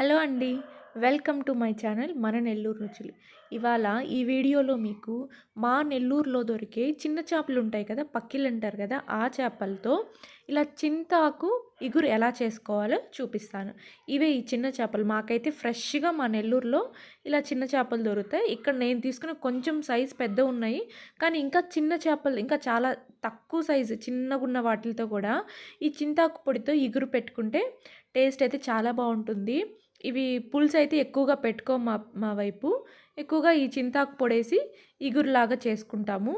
Hello అండి welcome to my channel మన నెల్లూరు రుచులు. ఇవాళ ఈ వీడియోలో మీకు మా నెల్లూరులో దొరికే చిన్న చేపలు ఉంటాయి కదా పక్కిలు అంటారు కదా ఆ చేపలతో ఇలా చింతాకు ఇగురు ఎలా చేసుకోవాలో చూపిస్తాను. ఇవే ఈ చిన్న చేపలు. మాకైతే ఫ్రెష్గా మా నెల్లూరులో ఇలా చిన్న చేపలు దొరుకుతాయి. ఇక్కడ నేను తీసుకున్న కొంచెం సైజ్ పెద్ద ఉన్నాయి. కానీ ఇంకా చిన్న చేపలు ఇంకా చాలా తక్కువ సైజు చిన్నగా ఉన్న వాటితో కూడా ఈ చింతాకు పొడితో ఇగురు పెట్టుకుంటే టేస్ట్ అయితే చాలా బాగుంటుంది. ఇవి పులుసు అయితే ఎక్కువగా పెట్టుకో మా మా వైపు. ఎక్కువగా ఈ చింతాకు పొడేసి ఇగురులాగా చేసుకుంటాము.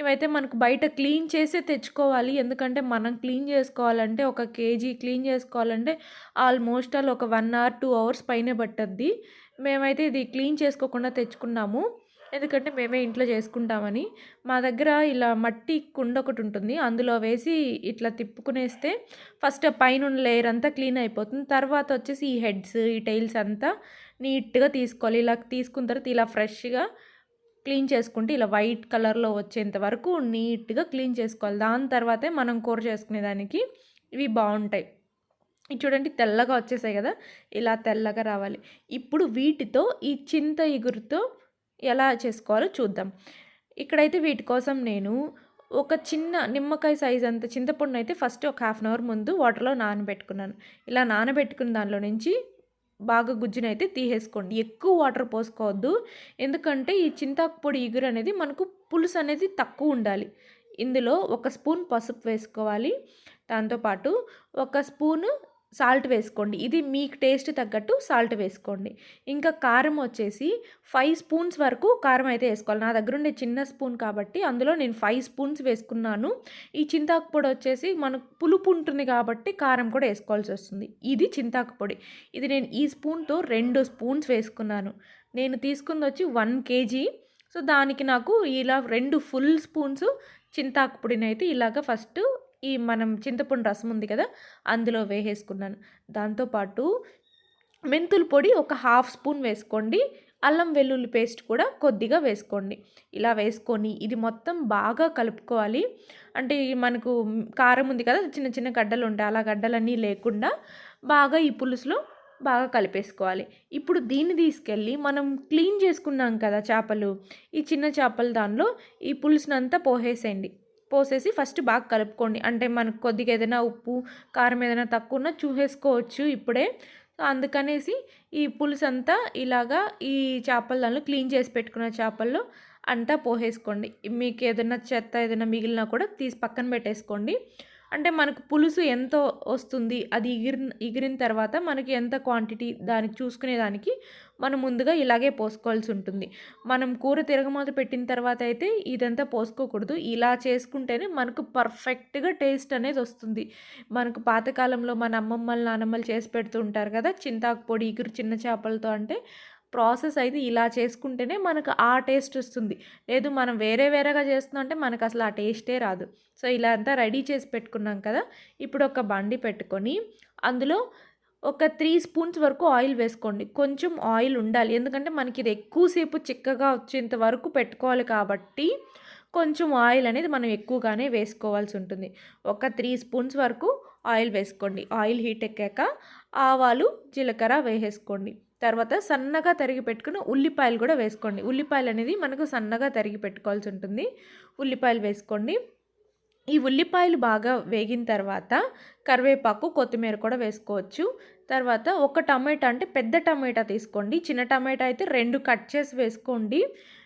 ఇవైతే మనకు బయట క్లీన్ చేసే తెచ్చుకోవాలి. ఎందుకంటే మనం క్లీన్ చేసుకోవాలంటే ఒక కేజీ క్లీన్ చేసుకోవాలంటే ఆల్మోస్ట్ ఆల్ ఒక వన్ అవర్ టూ అవర్స్ పైనే పట్టద్ది. మేమైతే ఇది క్లీన్ చేసుకోకుండా తెచ్చుకున్నాము. ఎందుకంటే మేమే ఇంట్లో చేసుకుంటామని. మా దగ్గర ఇలా మట్టి కుండ ఒకటి ఉంటుంది. అందులో వేసి ఇట్లా తిప్పుకునేస్తే ఫస్ట్ పైన లేయర్ అంతా క్లీన్ అయిపోతుంది. తర్వాత వచ్చేసి ఈ హెడ్స్ ఈ టైల్స్ అంతా నీట్గా తీసుకోవాలి. ఇలా తీసుకున్న తర్వాత ఇలా ఫ్రెష్గా క్లీన్ చేసుకుంటే ఇలా వైట్ కలర్లో వచ్చేంత వరకు నీట్గా క్లీన్ చేసుకోవాలి. దాని తర్వాతే మనం కూర చేసుకునేదానికి ఇవి బాగుంటాయి. ఇది చూడండి తెల్లగా వచ్చేసాయి కదా. ఇలా తెల్లగా రావాలి. ఇప్పుడు వీటితో ఈ చింత ఇగురుతో ఎలా చేసుకోవాలో చూద్దాం. ఇక్కడైతే వీటి కోసం నేను ఒక చిన్న నిమ్మకాయ సైజ్ అంత చింతపండు అయితే ఫస్ట్ ఒక హాఫ్ అన్ అవర్ ముందు వాటర్లో నానబెట్టుకున్నాను. ఇలా నానబెట్టుకున్న దానిలో నుంచి బాగా గుజ్జునైతే తీసేసుకోండి. ఎక్కువ వాటర్ పోసుకోవద్దు. ఎందుకంటే ఈ చింతాకు పొడి ఇగురు అనేది మనకు పులుసు అనేది తక్కువ ఉండాలి. ఇందులో ఒక స్పూన్ పసుపు వేసుకోవాలి. దాంతోపాటు ఒక స్పూను సాల్ట్ వేసుకోండి. ఇది మీకు టేస్ట్ తగ్గట్టు సాల్ట్ వేసుకోండి. ఇంకా కారం వచ్చేసి ఫైవ్ స్పూన్స్ వరకు కారం అయితే వేసుకోవాలి. నా దగ్గర ఉండే చిన్న స్పూన్ కాబట్టి అందులో నేను ఫైవ్ స్పూన్స్ వేసుకున్నాను. ఈ చింతాకు పొడి వచ్చేసి మనకు పులుపు ఉంటుంది కాబట్టి కారం కూడా వేసుకోవాల్సి వస్తుంది. ఇది చింతాకు పొడి. ఇది నేను ఈ స్పూన్తో రెండు స్పూన్స్ వేసుకున్నాను. నేను తీసుకుంది వచ్చి వన్ కేజీ. సో దానికి నాకు ఇలా రెండు ఫుల్ స్పూన్స్ చింతాకు పొడిని అయితే ఇలాగ ఫస్ట్ ఈ మనం చింతపండు రసం ఉంది కదా అందులో వేసేసుకున్నాను. దాంతోపాటు మెంతుల పొడి ఒక హాఫ్ స్పూన్ వేసుకోండి. అల్లం వెల్లుల్లి పేస్ట్ కూడా కొద్దిగా వేసుకోండి. ఇలా వేసుకొని ఇది మొత్తం బాగా కలుపుకోవాలి. అంటే మనకు కారం ఉంది కదా చిన్న చిన్న గడ్డలు ఉంటాయి అలా గడ్డలన్నీ లేకుండా బాగా ఈ పులుసులో బాగా కలిపేసుకోవాలి. ఇప్పుడు దీన్ని తీసుకెళ్ళి మనం క్లీన్ చేసుకున్నాం కదా చేపలు ఈ చిన్న చేపలు దానిలో ఈ పులుసునంతా పోసేసేయండి. పోసేసి ఫస్ట్ బాగా కలుపుకోండి. అంటే మనకు కొద్దిగా ఏదైనా ఉప్పు కారం ఏదైనా తక్కువ ఉన్నా చూసేసుకోవచ్చు ఇప్పుడే. అందుకనేసి ఈ పులుసు అంతా ఇలాగా ఈ చేపలలో క్లీన్ చేసి పెట్టుకున్న చేపల్లో అంతా పోసేసుకోండి. మీకు ఏదైనా చెత్త ఏదైనా మిగిలినా కూడా తీసి పక్కన పెట్టేసుకోండి. అంటే మనకు పులుసు ఎంత వస్తుంది అది ఎగిరిన ఎగిరిన తర్వాత మనకి ఎంత క్వాంటిటీ దానికి చూసుకునేదానికి మనం ముందుగా ఇలాగే పోసుకోవాల్సి ఉంటుంది. మనం కూర తిరగమాత పెట్టిన తర్వాత అయితే ఇదంతా పోసుకోకూడదు. ఇలా చేసుకుంటేనే మనకు పర్ఫెక్ట్గా టేస్ట్ అనేది వస్తుంది. మనకు పాతకాలంలో మన అమ్మమ్మలు నానమ్మలు చేసి పెడుతూ ఉంటారు కదా చింతాకు పొడి ఇగురు చిన్న చేపలతో అంటే ప్రాసెస్ అయితే ఇలా చేసుకుంటేనే మనకు ఆ టేస్ట్ వస్తుంది. లేదు మనం వేరే వేరేగా చేస్తున్నాం అంటే మనకు అసలు ఆ టేస్టే రాదు. సో ఇలా అంతా రెడీ చేసి పెట్టుకున్నాం కదా ఇప్పుడు ఒక బండి పెట్టుకొని అందులో ఒక త్రీ స్పూన్స్ వరకు ఆయిల్ వేసుకోండి. కొంచెం ఆయిల్ ఉండాలి. ఎందుకంటే మనకి ఇది ఎక్కువసేపు చిక్కగా వచ్చేంత వరకు పెట్టుకోవాలి కాబట్టి కొంచెం ఆయిల్ అనేది మనం ఎక్కువగానే వేసుకోవాల్సి ఉంటుంది. ఒక త్రీ స్పూన్స్ వరకు ఆయిల్ వేసుకోండి. ఆయిల్ హీట్ ఎక్కాక ఆవాలు జీలకర్ర వేసేసుకోండి. తర్వాత సన్నగా తరిగి పెట్టుకుని ఉల్లిపాయలు కూడా వేసుకోండి. ఉల్లిపాయలు అనేది మనకు సన్నగా తరిగి పెట్టుకోవాల్సి ఉంటుంది. ఉల్లిపాయలు వేసుకోండి. ఈ ఉల్లిపాయలు బాగా వేగిన తర్వాత కరివేపాకు కొత్తిమీర కూడా వేసుకోవచ్చు. తర్వాత ఒక టమాటా అంటే పెద్ద టమాటా తీసుకోండి. చిన్న టమాటా అయితే రెండు కట్ చేసి వేసుకోండి.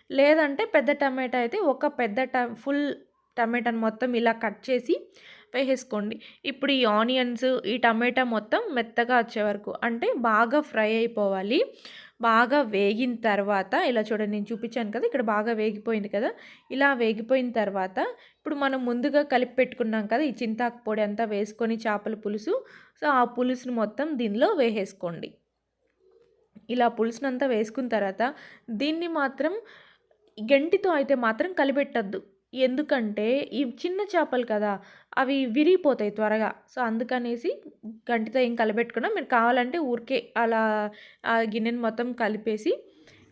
లేదంటే పెద్ద టమాటా అయితే ఒక పెద్ద ట ఫుల్ టమాటాని మొత్తం ఇలా కట్ చేసి వేసేసుకోండి. ఇప్పుడు ఈ ఆనియన్స్ ఈ టమాటా మొత్తం మెత్తగా వచ్చే వరకు అంటే బాగా ఫ్రై అయిపోవాలి. బాగా వేగిన తర్వాత ఇలా చూడండి నేను చూపించాను కదా ఇక్కడ బాగా వేగిపోయింది కదా ఇలా వేగిపోయిన తర్వాత ఇప్పుడు మనం ముందుగా కలిపి పెట్టుకున్నాం కదా ఈ చింతాకు పొడి అంతా వేసుకొని చేపల పులుసు. సో ఆ పులుసును మొత్తం దీనిలో వేసేసుకోండి. ఇలా పులుసునంతా వేసుకున్న తర్వాత దీన్ని మాత్రం గంటితో అయితే మాత్రం కలిపెట్టద్దు. ఎందుకంటే ఈ చిన్న చేపలు కదా అవి విరిగిపోతాయి త్వరగా. సో అందుకనేసి గంటితో ఏం కలిపెట్టుకున్నా మీరు కావాలంటే ఊరికే అలా ఆ గిన్నెని మొత్తం కలిపేసి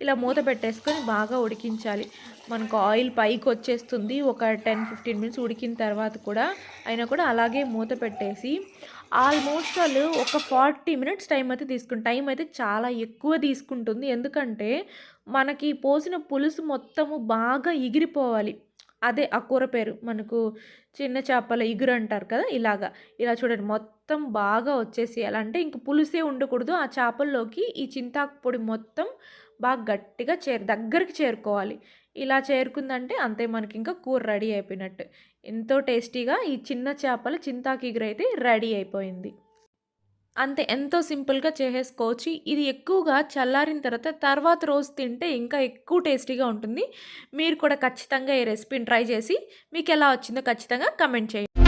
ఇలా మూత పెట్టేసుకొని బాగా ఉడికించాలి. మనకు ఆయిల్ పైకి వచ్చేస్తుంది. ఒక టెన్ ఫిఫ్టీన్ మినిట్స్ ఉడికిన తర్వాత కూడా అయినా కూడా అలాగే మూత పెట్టేసి ఆల్మోస్ట్ వాళ్ళు ఒక ఫార్టీ మినిట్స్ టైం అయితే తీసుకుంటుంది టైం అయితే చాలా ఎక్కువ తీసుకుంటుంది. ఎందుకంటే మనకి పోసిన పులుసు మొత్తము బాగా ఎగిరిపోవాలి. అదే ఆ కూర పేరు. మనకు చిన్న చేపల ఇగురు అంటారు కదా ఇలాగా. ఇలా చూడండి మొత్తం బాగా వచ్చేసి ఎలా అంటే ఇంక పులుసే ఉండకూడదు. ఆ చేపల్లోకి ఈ చింతాకు పొడి మొత్తం బాగా గట్టిగా చేరు దగ్గరికి చేరుకోవాలి. ఇలా చేరుకుందంటే అంతే మనకి ఇంకా కూర రెడీ అయిపోయినట్టు. ఎంతో టేస్టీగా ఈ చిన్న చేపల చింతాకు ఇగురు అయితే రెడీ అయిపోయింది. అంతే ఎంతో సింపుల్గా చేసేసుకోవచ్చు. ఇది ఎక్కువగా చల్లారిన తర్వాత తర్వాత రోజు తింటే ఇంకా ఎక్కువ టేస్టీగా ఉంటుంది. మీరు కూడా ఖచ్చితంగా ఈ రెసిపీని ట్రై చేసి మీకు ఎలా వచ్చిందో ఖచ్చితంగా కమెంట్ చేయండి.